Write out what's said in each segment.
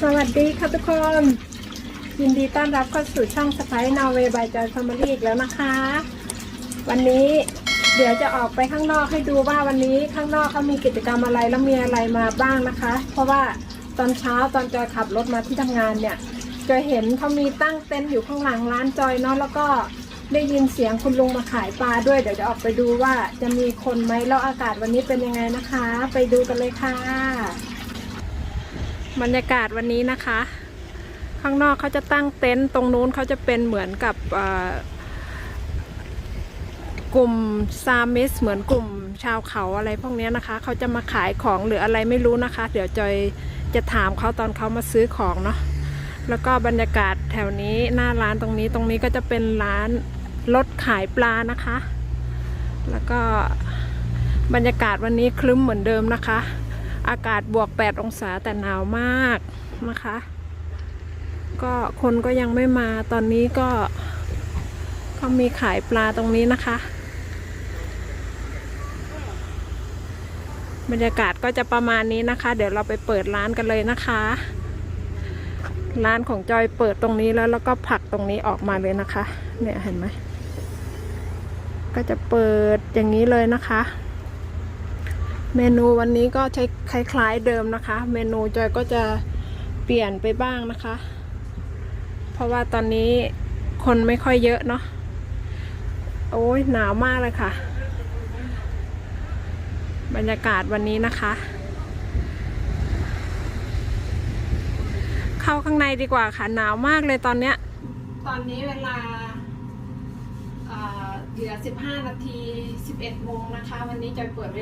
สวัสดีค่ะทุกคน ยินดีต้อนรับเข้าสู่ช่องสไปนอร์เวย์บายจอยฟามิลี่อีกแล้วนะคะ วันนี้เดี๋ยวจะออกไปข้างนอกให้ดูว่าวันนี้ข้างนอกเขามีกิจกรรมอะไรแล้วมีอะไรมาบ้างนะคะ เพราะว่าตอนเช้าตอนจอยขับรถมาที่ทำงานเนี่ยจอยเห็นเขามีตั้งเต็นท์อยู่ข้างหลังร้านจอยเนาะแล้วก็ได้ยินเสียงคุณลุงมาขายปลาด้วยเดี๋ยวจะออกไปดูว่าจะมีคนไหมแล้วอากาศวันนี้เป็นยังไงนะคะ ไปดูกันเลยค่ะ บรรยากาศวันนี้นะคะ ข้างนอกเขาจะตั้งเต็นท์ตรงนู้นเขาจะเป็นเหมือนกับกลุ่มซามิสเหมือนกลุ่มชาวเขาอะไรพวกนี้นะคะ เขาจะมาขายของหรืออะไรไม่รู้นะคะ เดี๋ยวจอยจะถามเขาตอนเขามาซื้อของเนาะแล้วก็บรรยากาศแถวนี้หน้าร้านตรงนี้ตรงนี้ก็จะเป็นร้านรถขายปลานะคะ แล้วก็บรรยากาศวันนี้คลึ้มเหมือนเดิมนะคะ อากาศบวก 8 องศาแต่หนาวมากนะคะ ก็คนก็ยังไม่มาตอนนี้ก็ ก็มีขายปลาตรงนี้นะคะ บรรยากาศก็จะประมาณนี้นะคะ เดี๋ยวเราไปเปิดร้านกันเลยนะคะ ร้านของจอยเปิดตรงนี้แล้วแล้วก็ผักตรงนี้ออกมาเลยนะคะ เนี่ยเห็นไหมก็จะเปิดอย่างนี้เลยนะคะ เมนูวันนี้ก็ใช้คล้ายๆเดิมนะคะ เมนูจอยก็จะเปลี่ยนไปบ้างนะคะ เพราะว่าตอนนี้คนไม่ค่อยเยอะเนาะโอ้ยหนาวมากเลยค่ะ บรรยากาศวันนี้นะคะ เข้าข้างในดีกว่าค่ะ หนาวมากเลยตอนเนี้ย ตอนนี้เวลาเอ่อเหลือ 15 นาที 11 โมงนะคะ วันนี้จอยเปิดเว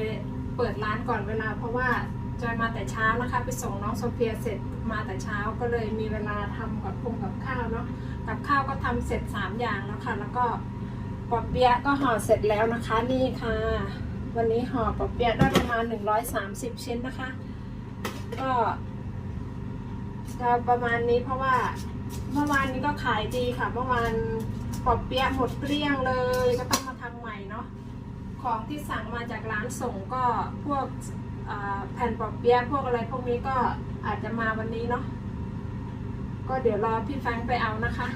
เปิดร้านก่อนเวลาเพราะว่าจอยมาแต่เช้านะคะ ไปส่งน้องโซเฟียเสร็จมาแต่เช้าก็เลยมีเวลาทำกับพงกับข้าวเนาะกับข้าวก็ทำเสร็จ 3 อย่างแล้วค่ะแล้วก็ปอเปี๊ยะก็ห่อเสร็จแล้วนะคะนี่ค่ะ วันนี้ห่อปอเปี๊ยะได้ประมาณ 130 ชิ้นนะคะ ก็จะประมาณนี้เพราะว่าเมื่อวานนี้ก็ขายดีค่ะเมื่อวานปอบเปี๊ยะหมดเกลี้ยงเลยก็ต้องมาทำใหม่เนาะ ของที่สั่งมาจากร้านส่งก็พวกแผ่นปอบเปี๊ยะพวกอะไรพวกนี้ก็อาจจะมาวันนี้เนาะก็เดี๋ยวรอพี่แฟงไปเอานะคะ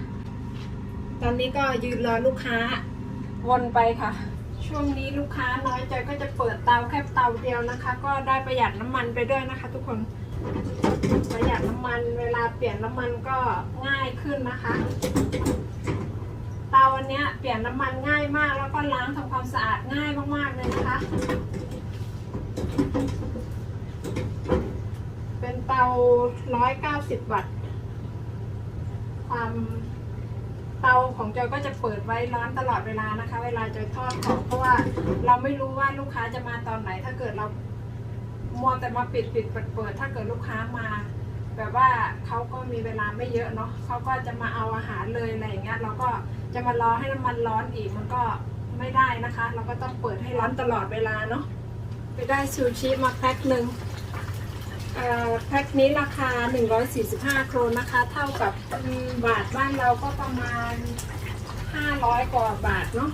ตอนนี้ก็ยืนรอลูกค้าวนไปค่ะ ช่วงนี้ลูกค้าน้อยใจก็จะเปิดเตาแค่เตาเดียวนะคะ ก็ได้ประหยัดน้ำมันไปด้วยนะคะ ทุกคนประหยัดน้ำมันเวลาเปลี่ยนน้ำมันก็ง่ายขึ้นนะคะ น้ำมันง่ายมาก แล้วก็ล้างทำความสะอาดง่ายมากๆเลยนะคะ เป็นเตา 190 วัตต์ ความเตาของจอยก็จะเปิดไว้ร้อนตลอดเวลานะคะ เวลาจอยทอดของเพราะว่าเราไม่รู้ว่าลูกค้าจะมาตอนไหน ถ้าเกิดเรามัวแต่มาปิดปิดเปิดเปิดถ้าเกิดลูกค้ามา แบบว่าเขาก็มีเวลาไม่เยอะเนาะเขาก็จะมาเอาอาหารเลยอะไรอย่างเงี้ยเราก็จะมารอให้น้ำมันร้อนอีกมันก็ไม่ได้นะคะ เราก็ต้องเปิดให้ร้อนตลอดเวลาเนาะไปได้ซูชิมาแพ็คหนึ่งแพ็คนี้ราคา 145 โครนนะคะ เท่ากับบาทบ้านเราก็ประมาณ 500 กว่าบาทเนาะ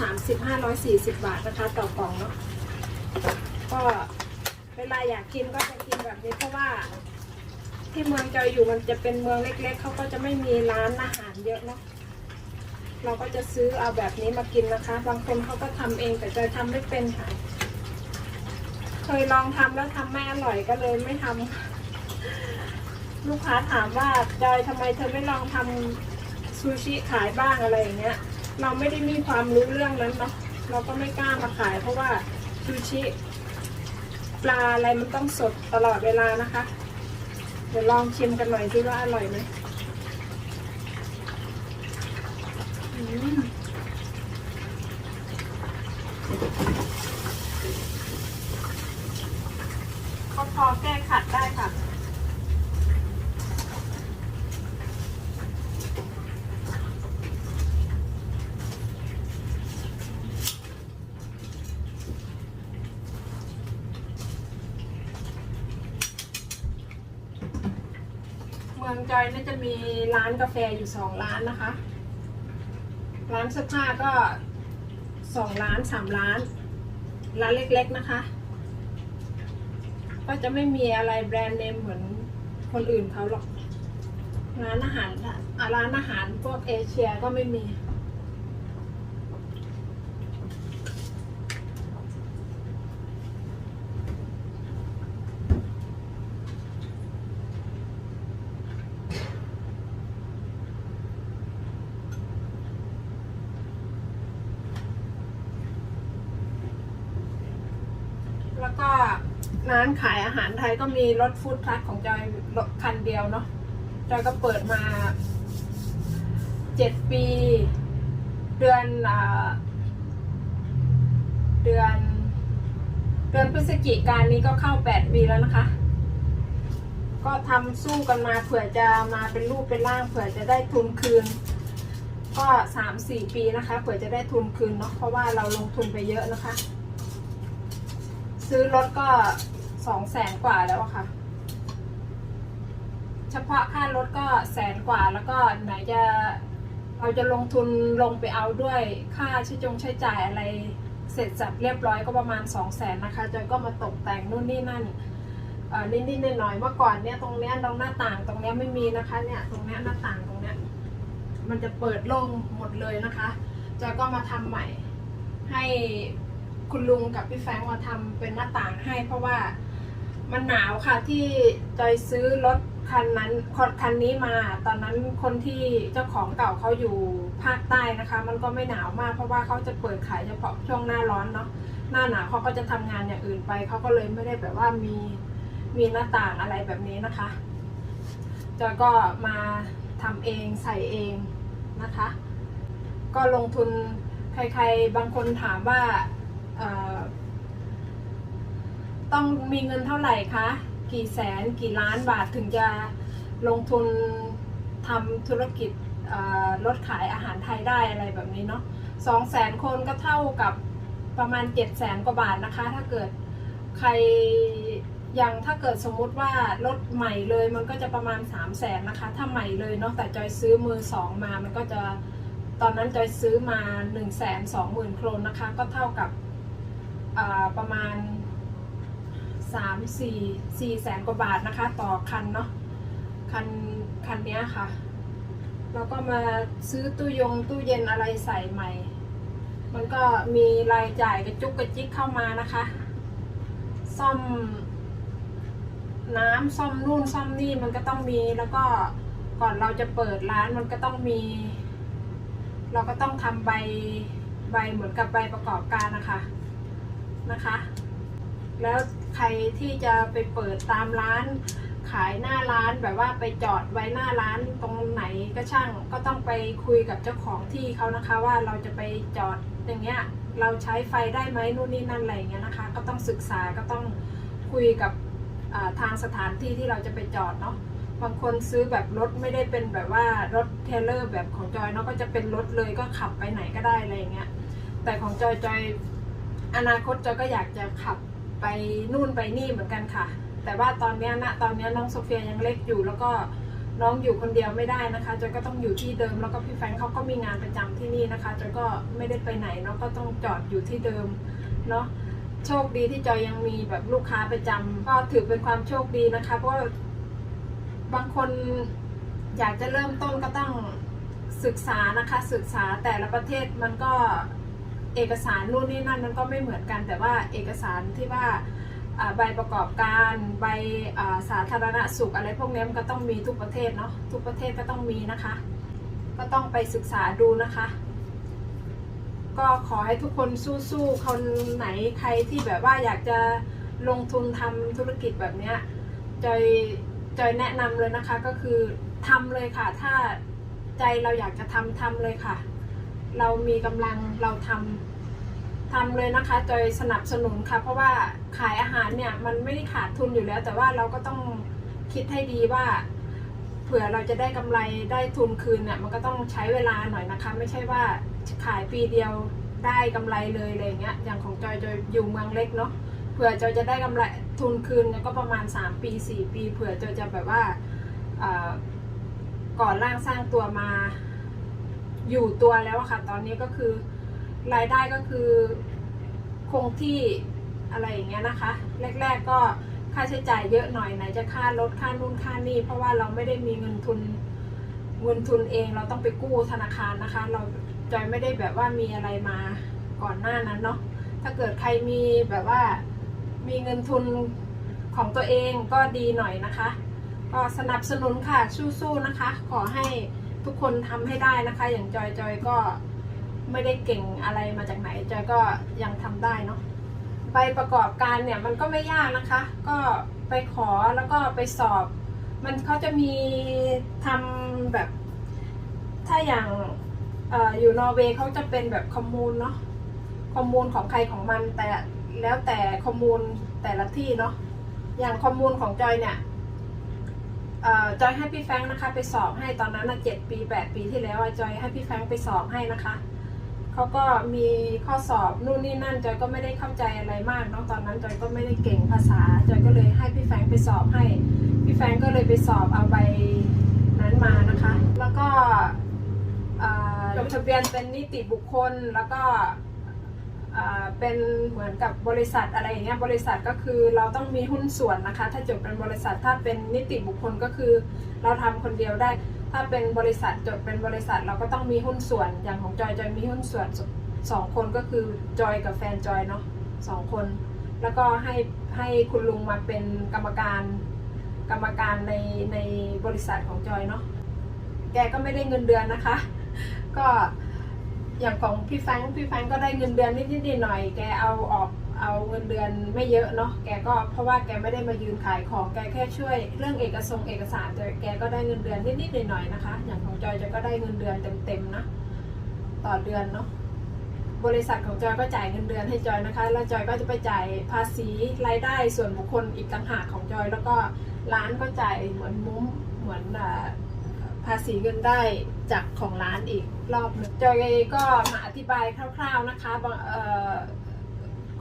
530 540 บาทนะคะต่อกล่องเนาะก็เวลาอยากกินก็จะกินแบบนี้เพราะว่า ที่เมืองจอยอยู่มันจะเป็นเมืองเล็ก ๆเขาก็จะไม่มีร้านอาหารเยอะเนาะเราก็จะซื้อเอาแบบนี้มากินนะคะ บางคนเขาก็ทำเองแต่จอยทำไม่เป็นค่ะ เคยลองทำแล้วทำไม่อร่อยก็เลยไม่ทำลูกค้าถามว่าจอยทำไมเธอไม่ลองทำซูชิขายบ้างอะไรอย่างเงี้ย เราไม่ได้มีความรู้เรื่องนั้นเนาะเราก็ไม่กล้ามาขายเพราะว่าซูชิปลาอะไรมันต้องสดตลอดเวลานะคะ เดี๋ยวลองชิมกันหน่อยสิว่าอร่อยไหมอืมก็พอแก้ขัดได้ค่ะ มืองจอยน่าจะมีร้านกาแฟอยู่สองร้านนะคะ ร้านเสื้อผ้าก็สองร้านสามร้าน ร้านเล็กๆนะคะ ก็จะไม่มีอะไรแบรนด์เนมเหมือนคนอื่นเขาหรอก ร้านอาหารอะร้านอาหารพวกเอเชียก็ไม่มี แล้วก็ ร้านขายอาหารไทยก็มีรถฟู้ดทรัคของจอยคันเดียวเนาะจอยก็เปิดมาเจ็ดปี เดือนเดือน เดือนพฤศจิกายนนี้ก็เข้าแปดปีแล้วนะคะ ก็ทำสู้กันมาเผื่อจะมาเป็นรูปเป็นร่างเผื่อจะได้ทุนคืน ก็สามสี่ปีนะคะเผื่อจะได้ทุนคืนเนาะเพราะว่าเราลงทุนไปเยอะนะคะ ซื้อรถก็ สองแสนกว่าแล้วค่ะ เฉพาะค่ารถก็แสนกว่าแล้วก็ไหนจะเราจะลงทุนลงไปเอาด้วยค่าใช้จงใช้จ่ายอะไรเสร็จสับเรียบร้อยก็ประมาณสองแสนนะคะจอยก็มาตกแต่งนู่นนี่นั่นนิดๆหน่อยๆเมื่อก่อนเนี่ยตรงเนี้ยตรงหน้าต่างตรงเนี้ยไม่มีนะคะเนี่ยตรงเนี้ยหน้าต่างตรงเนี้ยมันจะเปิดโล่งหมดเลยนะคะจอยก็มาทำใหม่ให้คุณลุงกับพี่แฟงมาทำเป็นหน้าต่างให้เพราะว่า มันหนาวค่ะที่จอยซื้อรถคันนั้นคันนี้มา ตอนนั้นคนที่เจ้าของเก่าเขาอยู่ภาคใต้นะคะ มันก็ไม่หนาวมากเพราะว่าเขาจะเปิดขายเฉพาะช่วงหน้าร้อนเนาะหน้าหนาวเขาก็จะทำงานอย่างอื่นไปเขาก็เลยไม่ได้แบบว่ามีมีหน้าต่างอะไรแบบนี้นะคะจอยก็มาทำเองใส่เองนะคะ ก็ลงทุนใครๆบางคนถามว่า ต้องมีเงินเท่าไหร่คะ กี่แสนกี่ล้านบาทถึงจะลงทุนทำธุรกิจเอ่อรถขายอาหารไทยได้อะไรแบบนี้เนาะสองแสนคนก็เท่ากับประมาณเจ็ดแสนกว่าบาทนะคะ ถ้าเกิดใครย่างถ้าเกิดสมมุติว่ารถใหม่เลยมันก็จะประมาณ 3 0 0แสนนะคะ ถ้าใหม่เลยเนาะแต่จอยซื้อมือสองมา มันก็จะตอนนั้นจอยซื้อมา1นึ่งแสนสองหมื่นโครนนะคะ ก็เท่ากับประมาณ 3 4 4แสนกว่าบาทนะคะ ต่อคันเนาะคันคันเนี้ยค่ะ แล้วก็มาซื้อตู้ยงตู้เย็นอะไรใส่ใหม่ มันก็มีรายจ่ายกระจุกกระจิกเข้ามานะคะ ซ่อมน้ำซ่อมนู่นซ่อมนี่มันก็ต้องมีแล้วก็ก่อนเราจะเปิดร้านมันก็ต้องมี เราก็ต้องทำใบใบเหมือนกับใบประกอบการนะคะนะคะ แล้วใครที่จะไปเปิดตามร้าน ขายหน้าร้านแบบว่าไปจอดไว้หน้าร้านตรงไหนก็ช่างก็ต้องไปคุยกับเจ้าของที่เขานะคะ ว่าเราจะไปจอดอย่างเงี้ยเราใช้ไฟได้ไหมนู่นนี่นั่นอะไรอย่างเงี้ยนะคะ ก็ต้องศึกษาก็ต้องคุยกับทางสถานที่ที่เราจะไปจอดเนาะบางคนซื้อแบบรถไม่ได้เป็นแบบว่ารถเทเลอร์แบบของจอยเนาะก็จะเป็นรถเลยก็ขับไปไหนก็ได้อะไรอย่างเงี้ยแต่ของจอยจอยอนาคตจอยก็อยากจะขับ ไปนู่นไปนี่เหมือนกันค่ะ แต่ว่าตอนนี้ยนะตอนนี้น้องโซเฟียยังเล็กอยู่ แล้วก็น้องอยู่คนเดียวไม่ได้นะคะจอยก็ต้องอยู่ที่เดิม แล้วก็พี่แฟรงเขาก็มีงานประจำที่นี่นะคะจอยก็ไม่ได้ไปไหนเนาะก็ต้องจอดอยู่ที่เดิมเนาะโชคดีที่จอยยังมีแบบลูกค้าประจำก็ถือเป็นความโชคดีนะคะ เพราะบางคนอยากจะเริ่มต้นก็ต้องศึกษานะคะศึกษาแต่ละประเทศมันก็ เอกสารนู่นนี่นั่นมันก็ไม่เหมือนกัน แต่ว่าเอกสารที่ว่าใบประกอบการใบสาธารณสุขอะไรพวกนี้มันก็ต้องมีทุกประเทศเนาะทุกประเทศก็ต้องมีนะคะ ก็ต้องไปศึกษาดูนะคะ ก็ขอให้ทุกคนสู้ๆคนไหนใครที่แบบว่าอยากจะลงทุนทำธุรกิจแบบเนี้ยจอยจอยแนะนำเลยนะคะก็คือทำเลยค่ะ ถ้าใจเราอยากจะทำทำเลยค่ะ เรามีกำลังเราทำทำเลยนะคะจอยสนับสนุนค่ะ เพราะว่าขายอาหารเนี่ยมันไม่ได้ขาดทุนอยู่แล้ว แต่ว่าเราก็ต้องคิดให้ดีว่า เผื่อเราจะได้กำไรได้ทุนคืนเนี่ยมันก็ต้องใช้เวลาหน่อยนะคะ ไม่ใช่ว่าขายปีเดียวได้กำไรเลยอะไรเงี้ยอย่างของจอยจอยอยู่เมืองเล็กเนาะเผื่อจอยจะได้กำไรทุนคืนเนี่ยก็ประมาณ 3 ปี 4 ปี เผื่อจอยจะแบบว่าก่อนร่างสร้างตัวมา อยู่ตัวแล้วค่ะ ตอนนี้ก็คือรายได้ก็คือคงที่อะไรอย่างเงี้ยนะคะ แรก ๆก็ค่าใช้จ่ายเยอะหน่อยไหนจะค่ารถค่านู่นค่านี่เพราะว่าเราไม่ได้มีเงินทุนเงินทุนเองเราต้องไปกู้ธนาคารนะคะ เราจอยไม่ได้แบบว่ามีอะไรมาก่อนหน้านั้นเนาะถ้าเกิดใครมีแบบว่ามีเงินทุนของตัวเองก็ดีหน่อยนะคะ ก็สนับสนุนค่ะสู้ๆนะคะ ขอให้ ทุกคนทำให้ได้นะคะ อย่างจอยจอยก็ไม่ได้เก่งอะไรมาจากไหนจอยก็ยังทำได้เนาะใบประกอบการเนี่ยมันก็ไม่ยากนะคะ ก็ไปขอแล้วก็ไปสอบ มันเขาจะมีทำแบบ ถ้าอย่างออยู่นอร์เวย์เขาจะเป็นแบบคอมมูนเนาะคอมมูนของใครของมันแต่แล้วแต่คอมมูนแต่ละที่เนาะอย่างคอมมูนของจอยเนี่ย จอยให้พี่แฟงนะคะไปสอบให้ตอนนั้นนะเจ็ดปีแปดปีที่แล้วอะจอยให้พี่แฟงไปสอบให้นะคะเขาก็มีข้อสอบนู่นนี่นั่นจอยก็ไม่ได้เข้าใจอะไรมากเนาะตอนนั้นจอยก็ไม่ได้เก่งภาษาจอยก็เลยให้พี่แฟงไปสอบให้ พี่แฟงก็เลยไปสอบเอาใบนั้นมานะคะ แล้วก็จดทะเบียนเป็นนิติบุคคลแล้วก็ เป็นเหมือนกับบริษัทอะไรอย่างเงี้ยบริษัทก็คือเราต้องมีหุ้นส่วนนะคะ ถ้าจดเป็นบริษัทถ้าเป็นนิติบุคคลก็คือ เราทำคนเดียวได้ ถ้าเป็นบริษัทจดเป็นบริษัทเราก็ต้องมีหุ้นส่วน อย่างของจอยจอยมีหุ้นส่วนสองคนก็คือจอยกับแฟนจอยเนาะสองคน แล้วก็ให้ให้คุณลุงมาเป็นกรรมการกรรมการในในบริษัทของจอยเนาะแกก็ไม่ได้เงินเดือนนะคะ ก็ อย่างของพี่แฟงพี่แฟงก็ได้เงินเดือนนิดๆหน่อยๆแกเอาออกเอาเงินเดือนไม่เยอะเนาะแกก็เพราะว่าแกไม่ได้มายืนขายของแกแค่ช่วยเรื่องเอกสงค์เอกสารแต่แกก็ได้เงินเดือนนิดๆหน่อยๆนะคะ อย่างของจอยจอยก็ได้เงินเดือนเต็มๆนะต่อเดือนเนาะบริษัทของจอยก็จ่ายเงินเดือนให้จอยนะคะ แล้วจอยก็จะไปจ่ายภาษีรายได้ส่วนบุคคลอีกต่างหากของจอย แล้วก็ร้านก็จ่ายเหมือนมุ้มเหมือนภาษีเงินได้ จากของร้านอีกรอบหนึงจอยก็มาอธิบายคร่าว ๆนะคะเอ่อ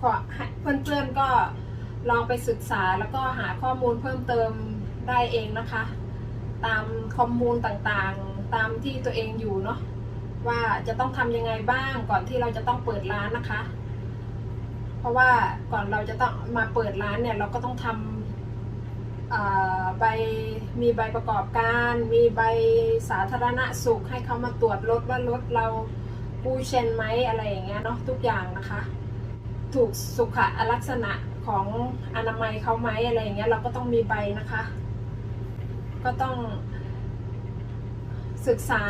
ขอให้เพื่อนๆก็ลองไปศึกษาแล้วก็หาข้อมูลเพิ่มเติมได้เองนะคะ ตามข้อมูลต่างๆ ตามที่ตัวเองอยู่เนาะว่าจะต้องทำยังไงบ้างก่อนที่เราจะต้องเปิดร้านนะคะ เพราะว่าก่อนเราจะต้องมาเปิดร้านเนี่ยเราก็ต้องทำ ใบมีใบประกอบการ มีใบสาธารณสุขให้เขามาตรวจรถว่ารถเราปูเชนไหมอะไรอย่างเงี้ยเนาะทุกอย่างนะคะ ถูกสุขลักษณะของอนามัยเขาไหมอะไรอย่างเงี้ยเราก็ต้องมีใบนะคะ ก็ต้องศึกษา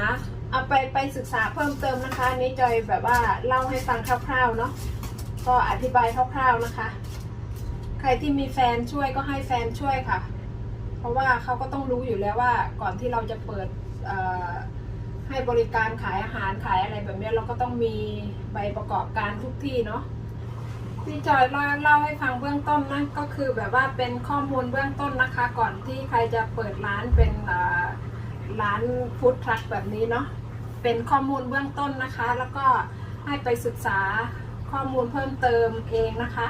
เอาไปไปศึกษาเพิ่มเติมนะคะนี้จอยแบบว่าเล่าให้ฟังคร่าวๆเนาะก็อธิบายคร่าวๆนะคะ รที่มีแฟนช่วยก็ให้แฟนช่วยค่ะ เพราะว่าเขาก็ต้องรู้อยู่แล้วว่าก่อนที่เราจะเปิดให้บริการขายอาหารขายอะไรแบบนี้เราก็ต้องมีใบประกอบการทุกที่เนาะที่จอยเล่าเล่าให้ฟังเบื้องต้นนะก็คือแบบว่าเป็นข้อมูลเบื้องต้นนะคะ ก่อนที่ใครจะเปิดร้านเป็นร้านฟู้ดทรัคแบบนี้เนาะเป็นข้อมูลเบื้องต้นนะคะ แล้วก็ให้ไปศึกษาข้อมูลเพิ่มเติมเองนะคะ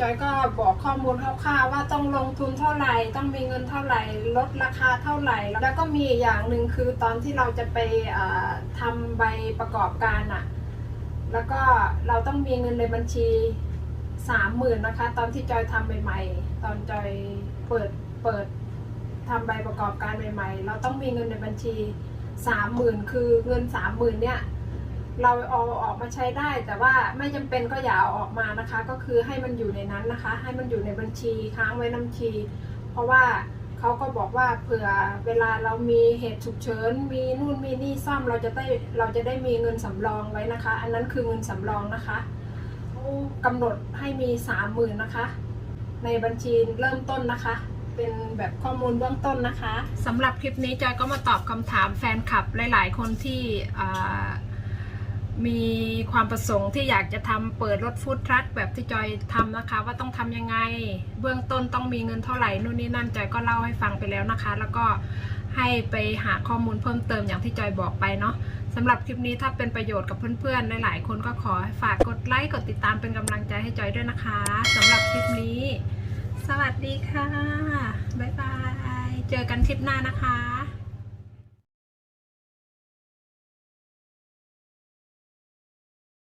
จอยก็บอกข้อมูลคร่าวๆว่าต้องลงทุนเท่าไหร่ ต้องมีเงินเท่าไหร่ ลดราคาเท่าไหร่ แล้วก็มีอย่างหนึ่งคือตอนที่เราจะไปเอ่อทำใบประกอบการอะแล้วก็เราต้องมีเงินในบัญชีสามหมื่นนะคะ ตอนที่จอยทำใหม่ๆ ตอนจอยเปิดเปิดทำใบประกอบการใหม่ๆ เราต้องมีเงินในบัญชีสามหมื่นคือเงินสามหมื่นเนี่ย เราเอาออกมาใช้ได้ แต่ว่าไม่จำเป็นก็อย่าเอาออกมานะคะ ก็คือให้มันอยู่ในนั้นนะคะ ให้มันอยู่ในบัญชีค้างไว้น้ำชี เพราะว่าเขาก็บอกว่าเผื่อเวลาเรามีเหตุฉุกเฉินมีนู่นมีนี่ซ่อมเราจะได้เราจะได้มีเงินสำรองไว้นะคะ อันนั้นคือเงินสำรองนะคะกำหนดให้มีสามหมื่นนะคะ ในบัญชีเริ่มต้นนะคะ เป็นแบบข้อมูลเบื้องต้นนะคะสำหรับคลิปนี้จอยก็มาตอบคำถามแฟนคลับหลาย ๆ คนที่อ่า มีความประสงค์ที่อยากจะทำเปิดรถฟู้ดทรัคแบบที่จอยทำนะคะ ว่าต้องทำยังไง เบื้องต้นต้องมีเงินเท่าไหร่นู่นนี่นั่นจอยก็เล่าให้ฟังไปแล้วนะคะ แล้วก็ให้ไปหาข้อมูลเพิ่มเติมอย่างที่จอยบอกไปเนาะสำหรับคลิปนี้ถ้าเป็นประโยชน์กับเพื่อนๆหลายๆคนก็ขอให้ฝากกดไลค์กดติดตามเป็นกำลังใจให้จอยด้วยนะคะสำหรับคลิปนี้ สวัสดีค่ะบ๊ายบาย เจอกันทริปหน้านะคะ